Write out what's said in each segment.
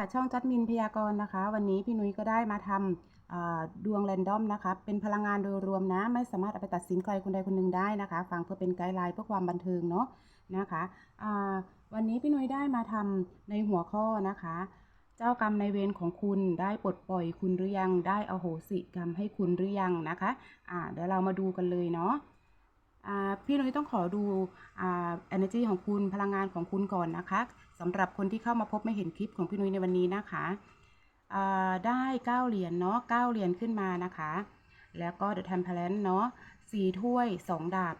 ค่ะช่องจัดมินพยากรณ์นะคะ วันนี้พี่นุ้ยก็ได้มาทำดวงแรนดอมนะคะเป็นพลังงานโดยรวมนะ ไม่สามารถเอาไปตัดสินใครคนใดคนหนึ่งได้นะคะ ฟังเพื่อเป็นไกด์ไลน์เพื่อความบันเทิงเนาะนะคะวันนี้พี่นุ้ยได้มาทำในหัวข้อนะคะ เจ้ากรรมในเวรของคุณได้ปลดปล่อยคุณหรือยังได้อโหสิกรรมให้คุณหรือยังนะคะเดี๋ยวเรามาดูกันเลยเนาะ พี่นุ้ยต้องขอดูอ energy ของคุณพลังงานของคุณก่อนนะคะสำหรับคนที่เข้ามาพบไม่เห็นคลิปของพี่นุ้ยในวันนี้นะคะได้เก้าเหรียญเนาะเก้าเหรียญขึ้นมานะคะ แล้วก็ The Temperance เนาะสี่ถ้วยสองดาบ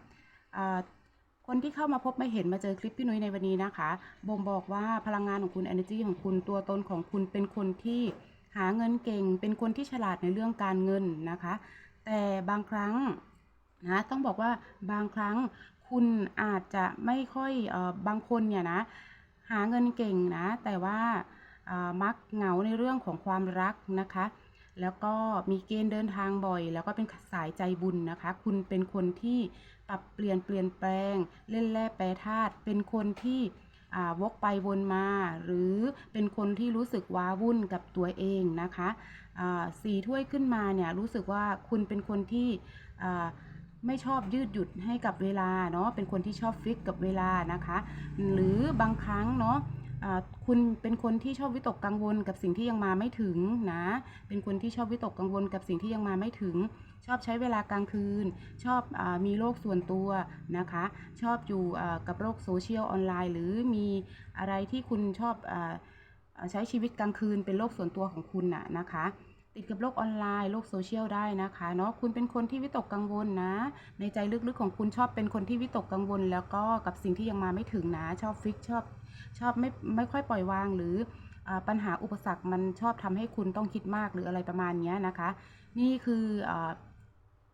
คนที่เข้ามาพบไม่เห็นมาเจอคลิปพี่นุ้ยในวันนี้นะคะบ่งบอกว่าพลังงานของคุณ energy ของคุณตัวตนของคุณเป็นคนที่หาเงินเก่ง เป็นคนที่ฉลาดในเรื่องการเงินนะคะ แต่บางครั้ง นะต้องบอกว่าบางครั้งคุณอาจจะไม่ค่อยออบางคนเนี่ยนะหาเงินเก่งนะ แต่ว่ามักเหงาในเรื่องของความรักนะคะ แล้วก็มีเกณฑ์เดินทางบ่อย แล้วก็เป็นสายใจบุญนะคะ คุณเป็นคนที่ปรับเปลี่ยนเปลี่ยนแปลง เล่นแร่แปรธาตุเป็นคนที่อ่าวกไปวนมา หรือเป็นคนที่รู้สึกว้าวุ่นกับตัวเองนะคะสี่ถ้วยขึ้นมาเนี่ยรู้สึกว่าคุณเป็นคนที่ ไม่ชอบยืดหยุ่นให้กับเวลาเนาะเป็นคนที่ชอบฟิกกับเวลานะคะ หรือบางครั้งเนาะคุณเป็นคนที่ชอบวิตกกังวลกับสิ่งที่ยังมาไม่ถึงนะ เป็นคนที่ชอบวิตกกังวลกับสิ่งที่ยังมาไม่ถึง ชอบใช้เวลากลางคืน ชอบอมีโลกส่วนตัวนะคะ ชอบอยู่กับโลกโซเชียลออนไลน์ หรือมีอะไรที่คุณชอบอใช้ชีวิตกลางคืนเป็นโลกส่วนตัวของคุณน่ะนะคะ ติดกับโลกออนไลน์โลกโซเชียลได้นะคะเนาะคุณเป็นคนที่วิตกกังวลนะ ในใจลึกๆของคุณชอบเป็นคนที่วิตกกังวล แล้วก็กับสิ่งที่ยังมาไม่ถึงนะ ชอบฟิกชอบชอบไม่ไม่ค่อยปล่อยวางหรืออปัญหาอุปสรรคมันชอบทำให้คุณต้องคิดมากหรืออะไรประมาณนี้นะคะ นี่คืออ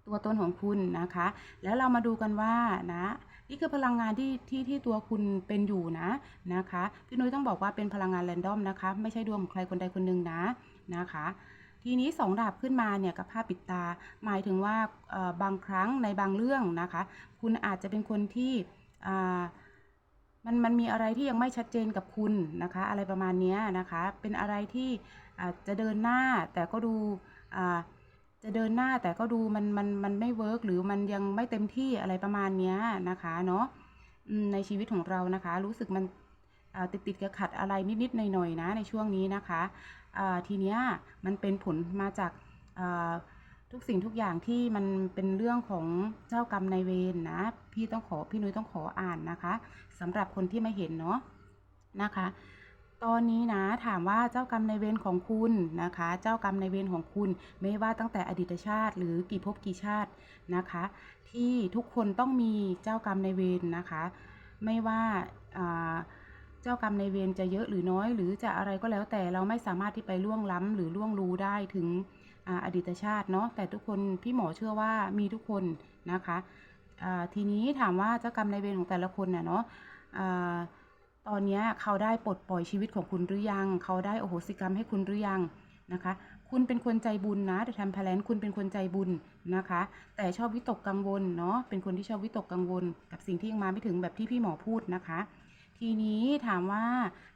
ตัวตนของคุณนะคะ แล้วเรามาดูกันว่านะนี่คือพลังงานที่ที่ที่ตัวคุณเป็นอยู่นะนะคะพี่นุ้ยต้องบอกว่าเป็นพลังงานแรนดอมนะคะ ไม่ใช่ดวงของใครคนใดคนหนึ่งนะนะคะ ทีนี้สองดาบขึ้นมาเนี่ยกับผ้าปิดตา หมายถึงว่าบางครั้งในบางเรื่องนะคะ คุณอาจจะเป็นคนที่มันมันมีอะไรที่ยังไม่ชัดเจนกับคุณนะคะ อะไรประมาณนี้นะคะ เป็นอะไรที่อาจจะเดินหน้าแต่ก็ดูจะเดินหน้าแต่ก็ดูมันมันมันไม่เวิร์กหรือมันยังไม่เต็มที่อะไรประมาณนี้นะคะเนาะในชีวิตของเรานะคะ รู้สึกมัน ติดติดๆขัดอะไรนิดๆหน่อยๆนะในช่วงนี้นะคะทีเนี้ยมันเป็นผลมาจากทุกสิ่งทุกอย่างที่มันเป็นเรื่องของเจ้ากรรมนายเวรนะพี่ต้องขอพี่นุ้ยต้องขออ่านนะคะสำหรับคนที่ไม่เห็นเนาะนะคะ ตอนนี้นะถามว่าเจ้ากรรมนายเวรของคุณนะคะ เจ้ากรรมนายเวรของคุณไม่ว่าตั้งแต่อดีตชาติ หรือกี่ภพกี่ชาตินะคะ ที่ทุกคนต้องมีเจ้ากรรมนายเวรนะคะ ไม่ว่าอ่า เจ้ากรรมในเวรจะเยอะหรือน้อย หรือจะอะไรก็แล้วแต่เราไม่สามารถที่ไปล่วงล้ำหรือล่วงรู้ได้ถึงออดีตชาติเนาะแต่ทุกคนพี่หมอเชื่อว่ามีทุกคนนะคะทีนี้ถามว่าเจ้ากรรมในเวรของแต่ละคนน่ะเนาะอ่าตอนนี้เขาได้ปลดปล่อยชีวิตของคุณหรือยัง เขาได้โอโหสิกรรมให้คุณหรือยังนะคะ คุณเป็นคนใจบุญนะแต่ทำแพลนคุณเป็นคนใจบุญนะคะ แต่ชอบวิตกกังวลเนาะเป็นคนที่ชอบวิตกกังวล กับสิ่งที่ยังมาไม่ถึงแบบที่พี่หมอพูดนะคะ ทีนี้ถามว่า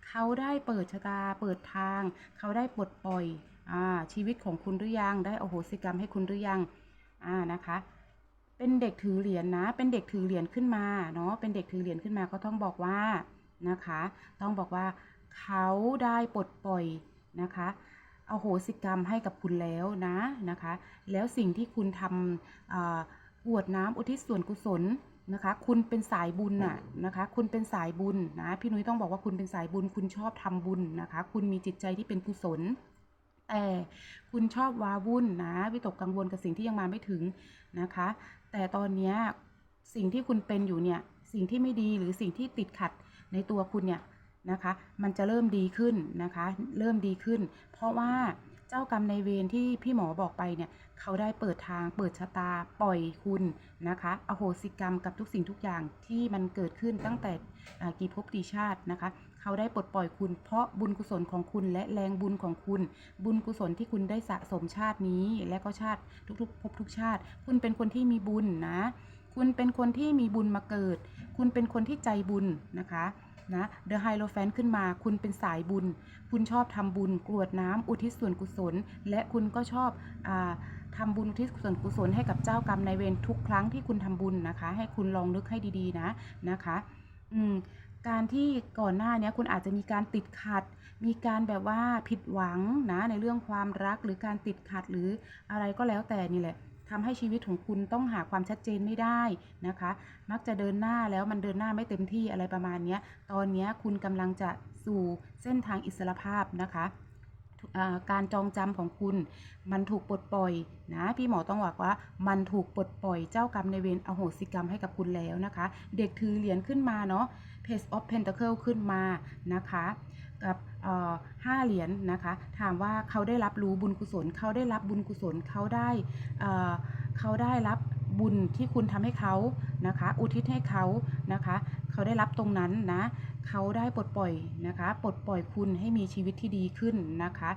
เขาได้เปิดชะตาเปิดทาง เขาได้ปลดปล่อยอชีวิตของคุณหรือยัง ได้อโหสิกรรมให้คุณหรือยังอ่านะคะ เป็นเด็กถือเหรียญนะ เป็นเด็กถือเหรียญขึ้นมาเนาะเป็นเด็กถือเหรียญขึ้นมาก็ต้องบอกว่านะคะ ต้องบอกว่าเขาได้ปลดปล่อยนะคะอโหสิกรรมให้กับคุณแล้วนะนะคะ แล้วสิ่งที่คุณทำอวดน้ำอุทิศส่วนกุศล นะคะ คุณเป็นสายบุญน่ะนะคะ คุณเป็นสายบุญนะพี่นุ้ยต้องบอกว่าคุณเป็นสายบุญ คุณชอบทำบุญนะคะ คุณมีจิตใจที่เป็นกุศลแต่คุณชอบว้าวุ่นนะวิตกกังวลกับสิ่งที่ยังมาไม่ถึงนะคะ แต่ตอนเนี้ยสิ่งที่คุณเป็นอยู่เนี่ยสิ่งที่ไม่ดีหรือสิ่งที่ติดขัดในตัวคุณเนี่ยนะคะ มันจะเริ่มดีขึ้นนะคะ เริ่มดีขึ้น เพราะว่า เจ้ากรรมในเวรที่พี่หมอบอกไปเนี่ยเขาได้เปิดทางเปิดชะตาปล่อยคุณนะคะ อโหสิกรรมกับทุกสิ่งทุกอย่างที่มันเกิดขึ้นตั้งแต่กี่ภพกี่ชาตินะคะ เขาได้ปลดปล่อยคุณ เพราะบุญกุศลของคุณและแรงบุญของคุณ บุญกุศลที่คุณได้สะสมชาตินี้ และก็ชาติทุกๆภพทุกชาติ คุณเป็นคนที่มีบุญนะ คุณเป็นคนที่มีบุญมาเกิด คุณเป็นคนที่ใจบุญนะคะ นะ The Hierophant ขึ้นมา คุณเป็นสายบุญ คุณชอบทำบุญกรวดน้ำอุทิศส่วนกุศล และคุณก็ชอบอาทำบุญอุทิศส่วนกุศลให้กับเจ้ากรรมนายเวรทุกครั้งที่คุณทำบุญนะคะ ให้คุณลองนึกให้ดีๆนะนะคะ อืมการที่ก่อนหน้านี้คุณอาจจะมีการติดขัด มีการแบบว่าผิดหวังนะในเรื่องความรักหรือการติดขัดหรืออะไรก็แล้วแต่นี่แหละ ทำให้ชีวิตของคุณต้องหาความชัดเจนไม่ได้นะคะ มักจะเดินหน้าแล้วมันเดินหน้าไม่เต็มที่อะไรประมาณนี้ตอนนี้คุณกำลังจะสู่เส้นทางอิสรภาพนะคะการจองจำของคุณ มันถูกปลดปล่อยนะพี่หมอต้องบอกว่ามันถูกปลดปล่อยเจ้ากรรมในเวรอโหสิกรรมให้กับคุณแล้วนะคะ เด็กถือเหรียญขึ้นมาเนาะ Page of Pentacle ขึ้นมานะคะ กับห้าเหรียญนะคะ ถามว่าเขาได้รับรู้บุญกุศล เขาได้รับบุญกุศล เขาได้เขาได้รับบุญที่คุณทำให้เขานะคะ อุทิศให้เขานะคะ เขาได้รับตรงนั้นนะ เขาได้ปลดปล่อยนะคะ ปลดปล่อยคุณให้มีชีวิตที่ดีขึ้นนะคะ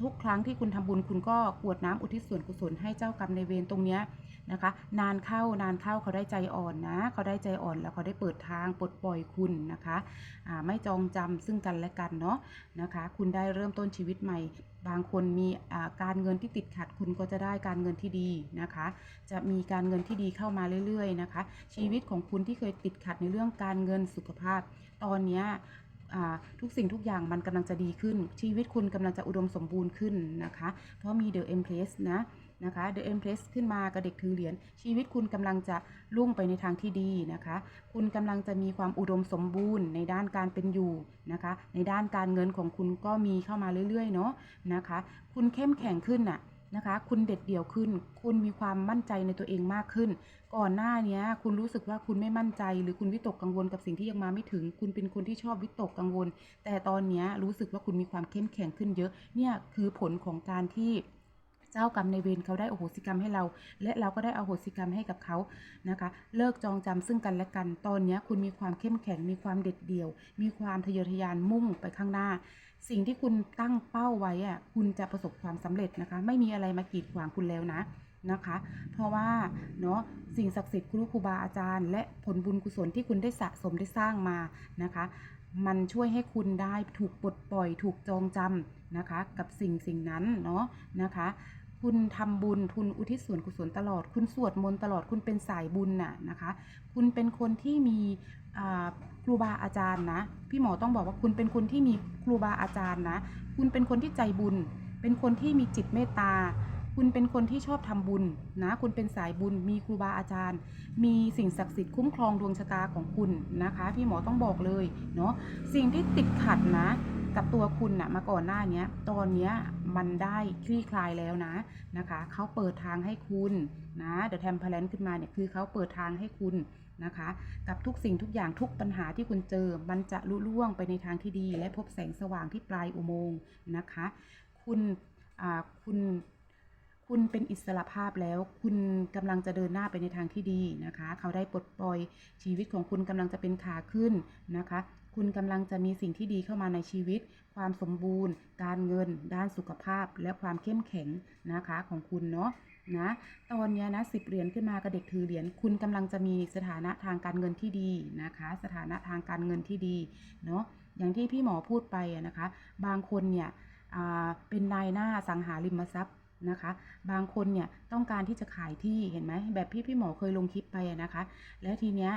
ทุกครั้งที่คุณทำบุญคุณก็กวดน้ำอุทิศส่วนกุศลให้เจ้ากรรมในเวรตรงเนี้ย นะคะ นานเข้านานเข้าเขาได้ใจอ่อนนะ เขาได้ใจอ่อนแล้วเขาได้เปิดทางปลดปล่อยคุณนะคะอ่าไม่จองจำซึ่งกันและกันเนาะนะคะ คุณได้เริ่มต้นชีวิตใหม่ บางคนมีการเงินที่ติดขัดคุณก็จะได้การเงินที่ดีนะคะ จะมีการเงินที่ดีเข้ามาเรื่อยๆนะคะ ชีวิตของคุณที่เคยติดขัดในเรื่องการเงินสุขภาพ ตอนเนี้ทุกสิ่งทุกอย่างมันกำลังจะดีขึ้น ชีวิตคุณกำลังจะอุดมสมบูรณ์ขึ้นนะคะ เพราะมี The Empress นะ นะคะ The Empress ขึ้นมากับเด็กถือเหรียญชีวิตคุณกำลังจะลุ่งไปในทางที่ดีนะคะ คุณกำลังจะมีความอุดมสมบูรณ์ในด้านการเป็นอยู่นะคะ ในด้านการเงินของคุณก็มีเข้ามาเรื่อยๆเนาะนะคะ คุณเข้มแข็งขึ้นน่ะนะคะ คุณเด็ดเดี่ยวขึ้น คุณมีความมั่นใจในตัวเองมากขึ้น ก่อนหน้านี้คุณรู้สึกว่าคุณไม่มั่นใจ หรือคุณวิตกกังวลกับสิ่งที่ยังมาไม่ถึง คุณเป็นคนที่ชอบวิตกกังวล แต่ตอนนี้รู้สึกว่าคุณมีความเข้มแข็งขึ้นเยอะ เนี่ยคือผลของการที่ เจ้ากรรมในเวรเขาได้อโหสิกรรมให้เรา และเราก็ได้อโหสิกรรมให้กับเขานะคะ เลิกจองจำซึ่งกันและกัน ตอนนี้คุณมีความเข้มแข็งมีความเด็ดเดี่ยว มีความทะเยอทะยานมุ่งไปข้างหน้า สิ่งที่คุณตั้งเป้าไว้อะคุณจะประสบความสำเร็จนะคะ ไม่มีอะไรมากีดขวางคุณแล้วนะนะคะ เพราะว่าเนาะสิ่งศักดิ์สิทธิ์ครูครูบาอาจารย์ และผลบุญกุศลที่คุณได้สะสมได้สร้างมานะคะ มันช่วยให้คุณได้ถูกปลดปล่อย ถูกจองจำนะคะ กับสิ่งสิ่งนั้นเนาะนะคะ คุณทำบุญทุนอุทิศส่วนกุศลตลอด คุณสวดมนต์ตลอดคุณเป็นสายบุญน่ะนะคะ คุณเป็นคนที่มีครูบาอาจารย์นะ พี่หมอต้องบอกว่าคุณเป็นคนที่มีครูบาอาจารย์นะ คุณเป็นคนที่ใจบุญ เป็นคนที่มีจิตเมตตา คุณเป็นคนที่ชอบทำบุญนะ คุณเป็นสายบุญ มีครูบาอาจารย์ มีสิ่งศักดิ์สิทธิ์คุ้มครองดวงชะตาของคุณนะคะ พี่หมอต้องบอกเลยเนาะ สิ่งที่ติดขัดนะ กับตัวคุณนะมาก่อนหน้านี้ตอนเนี้ยมันได้คลี่คลายแล้วนะนะคะเขาเปิดทางให้คุณนะเดอะแทมเพลนขึ้นมาเนี่ยคือเขาเปิดทางให้คุณนะคะ กับทุกสิ่งทุกอย่างทุกปัญหาที่คุณเจอ มันจะลุล่วงไปในทางที่ดี และพบแสงสว่างที่ปลายอุโมงค์นะคะ คุณอ่าคุณคุณเป็นอิสระภาพแล้ว คุณกำลังจะเดินหน้าไปในทางที่ดีนะคะ เขาได้ปลดปล่อยชีวิตของคุณกำลังจะเป็นขาขึ้นนะคะ คุณกำลังจะมีสิ่งที่ดีเข้ามาในชีวิต ความสมบูรณ์ การเงิน ด้านสุขภาพ และความเข้มแข็งนะคะของคุณเนาะนะตอนนี้นะสิบเหรียญขึ้นมากับเด็กถือเหรียญคุณกำลังจะมีสถานะทางการเงินที่ดีนะคะ สถานะทางการเงินที่ดีเนาะอย่างที่พี่หมอพูดไปนะคะ บางคนเนี่ยเป็นนายหน้าสังหาริมทรัพย์ นะคะ บางคนเนี่ยต้องการที่จะขายที่เห็นไหมแบบพี่พี่หมอเคยลงคลิปไปนะคะ แล้วทีเนี้ย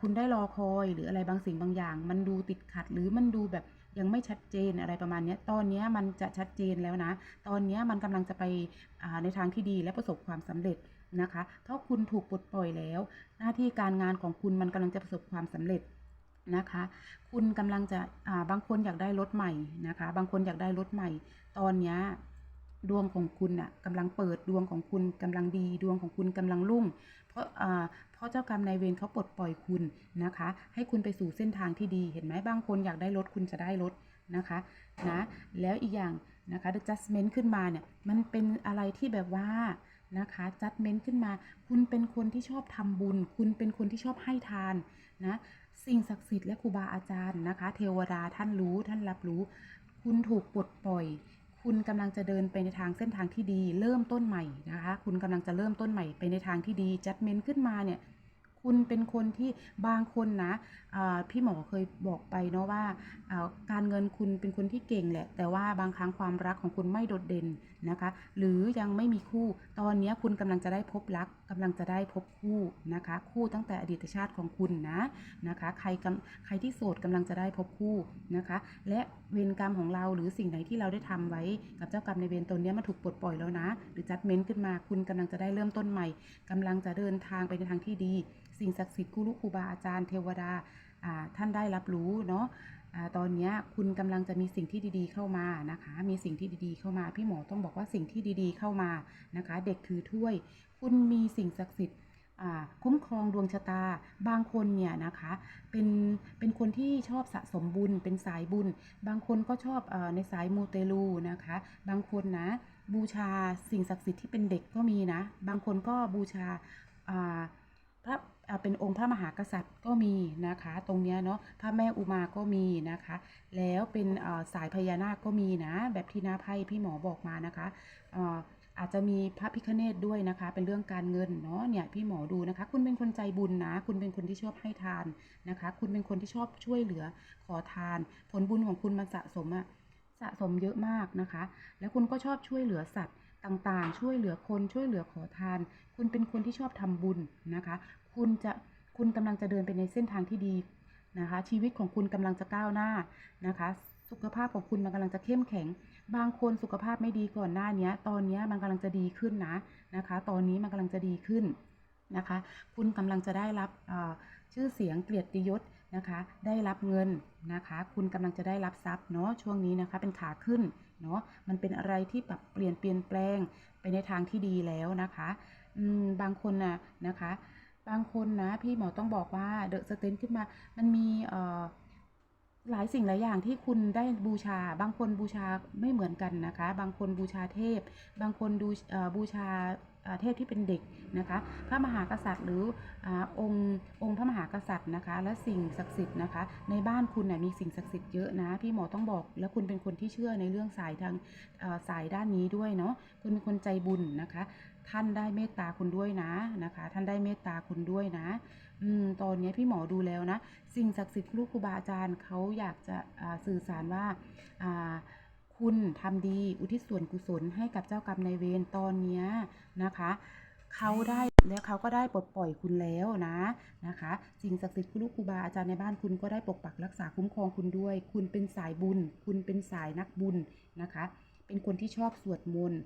คุณได้รอคอยหรืออะไรบางสิ่งบางอย่าง มันดูติดขัดหรือมันดูแบบยังไม่ชัดเจนอะไรประมาณเนี้ยตอนเนี้ยมันจะชัดเจนแล้วนะ ตอนเนี้ยมันกำลังจะไปในทางที่ดีและประสบความสำเร็จนะคะ เพราะคุณถูกปลดปล่อยแล้ว หน้าที่การงานของคุณมันกำลังจะประสบความสำเร็จนะคะ คุณกำลังจะบางคนอยากได้รถใหม่นะคะ บางคนอยากได้รถใหม่ ตอนเนี้ย ดวงของคุณน่ะกำลังเปิดดวงของคุณกำลังดี ดวงของคุณกำลังรุ่ง เพราะอ่าเพราะเจ้ากรรมนายเวรเขาปลดปล่อยคุณนะคะ ให้คุณไปสู่เส้นทางที่ดีเห็นไหมบางคนอยากได้รถคุณจะได้รถนะคะนะแล้วอีกอย่างนะคะ the judgment ขึ้นมาเนี่ยมันเป็นอะไรที่แบบว่านะคะ judgment ขึ้นมา คุณเป็นคนที่ชอบทำบุญ คุณเป็นคนที่ชอบให้ทานนะสิ่งศักดิ์สิทธิ์และครูบาอาจารย์นะคะ เทวดาท่านรู้ท่านรับรู้ คุณถูกปลดปล่อย คุณกำลังจะเดินไปในทางเส้นทางที่ดี เริ่มต้นใหม่นะคะ คุณกำลังจะเริ่มต้นใหม่ไปในทางที่ดีจัดเมนขึ้นมาเนี่ยคุณเป็นคนที่บางคนนะพี่หมอเคยบอกไปเนาะว่าการเงินคุณเป็นคนที่เก่งแหละ แต่ว่าบางครั้งความรักของคุณไม่โดดเด่น นะคะ หรือยังไม่มีคู่ ตอนนี้คุณกำลังจะได้พบรักกำลังจะได้พบคู่นะคะ คู่ตั้งแต่อดีตชาติของคุณนะนะคะ ใครกใครที่โสดกำลังจะได้พบคู่นะคะ และเวรกรรมของเราหรือสิ่งไหนที่เราได้ทำไว้กับเจ้ากรรมในเวรตนนี้มันถูกปลดปล่อยแล้วนะ หรือจัดเม้นขึ้นมา คุณกำลังจะได้เริ่มต้นใหม่กำลังจะเดินทางไปในทางที่ดี สิ่งศักดิ์สิทธิ์ครูลูกครูบาอาจารย์เทวดาท่านได้รับรู้เนาะ ตอนนี้คุณกำลังจะมีสิ่งที่ดีๆเข้ามานะคะ มีสิ่งที่ดีๆเข้ามา พี่หมอต้องบอกว่าสิ่งที่ดีๆเข้ามานะคะ เด็กถือถ้วย คุณมีสิ่งศักดิ์สิทธิ์คุ้มครองดวงชะตา บางคนเนี่ยนะคะ เป็น เป็นคนที่ชอบสะสมบุญ เป็นสายบุญ บางคนก็ชอบอในสายมูเตลูนะคะ บางคนนะบูชาสิ่งศักดิ์สิทธิ์ที่เป็นเด็กก็มีนะ บางคนก็บูชาพระอ่า เป็นองค์พระมหากษัตริย์ก็มีนะคะ ตรงเนี้ยเนาะพระแม่อุมาก็มีนะคะ แล้วเป็นสายพญานาคก็มีนะ แบบที่นาไพ่พี่หมอบอกมานะคะอาจจะมีพระพิคเนตด้วยนะคะ เป็นเรื่องการเงินเนาะเนี่ยพี่หมอดูนะคะ คุณเป็นคนใจบุญนะ คุณเป็นคนที่ชอบให้ทานนะคะ คุณเป็นคนที่ชอบช่วยเหลือขอทาน ผลบุญของคุณมันสะสมอะสะสมเยอะมากนะคะ แล้วคุณก็ชอบช่วยเหลือสัตว์ต่างๆ ช่วยเหลือคนช่วยเหลือขอทาน คุณเป็นคนที่ชอบทำบุญนะคะ คุณจะคุณกำลังจะเดินไปในเส้นทางที่ดีนะคะ ชีวิตของคุณกำลังจะก้าวหน้านะคะ สุขภาพของคุณมันกำลังจะเข้มแข็ง บางคนสุขภาพไม่ดีก่อนหน้านี้ตอนนี้มันกำลังจะดีขึ้นนะนะคะ ตอนนี้มันกำลังจะดีขึ้นนะคะ คุณกำลังจะได้รับชื่อเสียงเกียรติยศนะคะ ได้รับเงินนะคะ คุณกำลังจะได้รับทรัพย์เนาะช่วงนี้นะคะเป็นขาขึ้นเนาะมันเป็นอะไรที่ปรับเปลี่ยนเปลี่ยนแปลงไปในทางที่ดีแล้วนะคะบางคนนะนะคะ บางคนนะ พี่หมอต้องบอกว่าเดอะสเตนขึ้นมา มันมีเหลายสิ่งหลายอย่างที่คุณได้บูชา บางคนบูชาไม่เหมือนกันนะคะ บางคนบูชาเทพ บางคนดูบูชาเทพที่เป็นเด็กนะคะ พระมหากษัตริย์หรืออองค์องค์พระมหากษัตริย์นะคะ และสิ่งศักดิ์สิทธิ์นะคะ ในบ้านคุณน่ะมีสิ่งศักดิ์สิทธิ์เยอะนะพี่หมอต้องบอก แล้วคุณเป็นคนที่เชื่อในเรื่องสายทางสายด้านนี้ด้วยเนาะคุณเป็นคนใจบุญนะคะ ท่านได้เมตตาคุณด้วยนะนะคะ ท่านได้เมตตาคุณด้วยนะ อืมตอนนี้พี่หมอดูแล้วนะ สิ่งศักดิ์สิทธิ์ลูกครูบาอาจารย์เขาอยากจะสื่อสารว่าอ่าคุณทำดีอุทิศส่วนกุศลให้กับเจ้ากรรมนายเวรตอนเนี้นะคะเขาได้แล้วเขาก็ได้ปลดปล่อยคุณแล้วนะนะคะ สิ่งศักดิ์สิทธิ์ลูกครูบาอาจารย์ในบ้านคุณก็ได้ปกปักรักษาคุ้มครองคุณด้วย คุณเป็นสายบุญ คุณเป็นสายนักบุญนะคะ เป็นคนที่ชอบสวดมนต์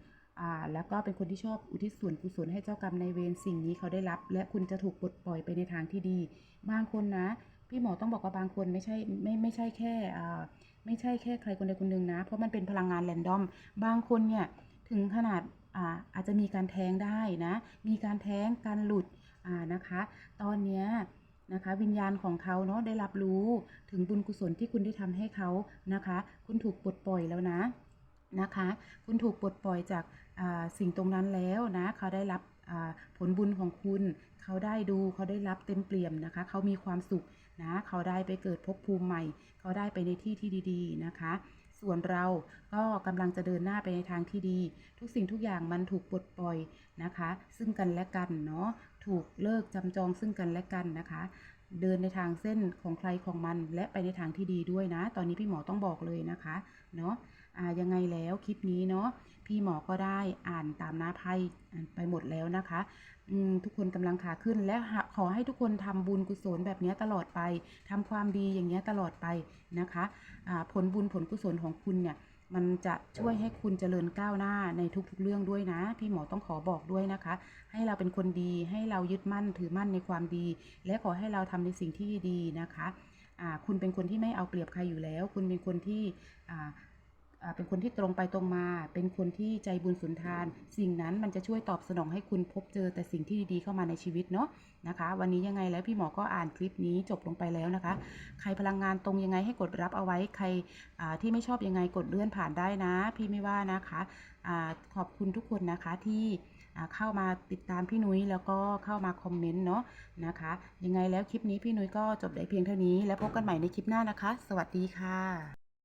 แล้วก็เป็นคนที่ชอบอุทิศส่วนกุศลให้เจ้ากรรมในเวรสิ่งนี้เขาได้รับ และคุณจะถูกปลดปล่อยไปในทางที่ดี บางคนนะ พี่หมอต้องบอกว่าบางคนไม่ใช่ไม่ไม่ใช่แค่อ่าไม่ใช่แค่ใครคนใดคนหนึ่งนะ เพราะมันเป็นพลังงานแรนดอม บางคนเนี่ยถึงขนาดอ่าอาจจะมีการแท้งได้นะ มีการแท้งการหลุดอ่านะคะ ตอนเนี้ยนะคะวิญญาณของเขาเนาะได้รับรู้ถึงบุญกุศลที่คุณได้ทำให้เขานะคะ คุณถูกปลดปล่อยแล้วนะนะคะ คุณถูกปลดปล่อยจาก สิ่งตรงนั้นแล้วนะเขาได้รับผลบุญของคุณ เขาได้ดูเขาได้รับเต็มเปี่ยมนะคะ เขามีความสุขนะเขาได้ไปเกิดภพภูมิใหม่ เขาได้ไปในที่ที่ดีๆนะคะ ส่วนเราก็กำลังจะเดินหน้าไปในทางที่ดี ทุกสิ่งทุกอย่างมันถูกปลดปล่อยนะคะ ซึ่งกันและกันเนาะถูกเลิกจำจองซึ่งกันและกันนะคะ เดินในทางเส้นของใครของมัน และไปในทางที่ดีด้วยนะ ตอนนี้พี่หมอต้องบอกเลยนะคะเนาะอ่ายังไงแล้วคลิปนี้เนาะ พี่หมอก็ได้อ่านตามหน้าไพ่อ่านไปหมดแล้วนะคะทุกคนกำลังขาขึ้นและขอให้ทุกคนทำบุญกุศลแบบนี้ตลอดไปทำความดีอย่างเงี้ตลอดไปนะคะอ่าผลบุญผลกุศลของคุณเนี่ยมันจะช่วยให้คุณเจริญก้าวหน้าในทุกๆเรื่องด้วยนะ พี่หมอต้องขอบอกด้วยนะคะ ให้เราเป็นคนดีให้เรายึดมั่นถือมั่นในความดี และขอให้เราทำในสิ่งที่ดีนะคะคุณเป็นคนที่ไม่เอาเปรียบใครอยู่แล้ว คุณเป็นคนที่ เป็นคนที่ตรงไปตรงมา เป็นคนที่ใจบุญสุนทาน สิ่งนั้นมันจะช่วยตอบสนองให้คุณพบเจอแต่สิ่งที่ดีๆเข้ามาในชีวิตเนาะนะคะ วันนี้ยังไงแล้วพี่หมอก็อ่านคลิปนี้จบลงไปแล้วนะคะ ใครพลังงานตรงยังไงให้กดรับเอาไว้ใครที่ไม่ชอบยังไงกดเลื่อนผ่านได้นะ พี่ไม่ว่านะคะอ่าขอบคุณทุกคนนะคะที่เข้ามาติดตามพี่นุ้ยแล้วก็เข้ามาคอมเมนต์เนาะนะคะ ยังไงแล้วคลิปนี้พี่นุ้ยก็จบได้เพียงเท่านี้ แล้วพบกันใหม่ในคลิปหน้านะคะ สวัสดีค่ะ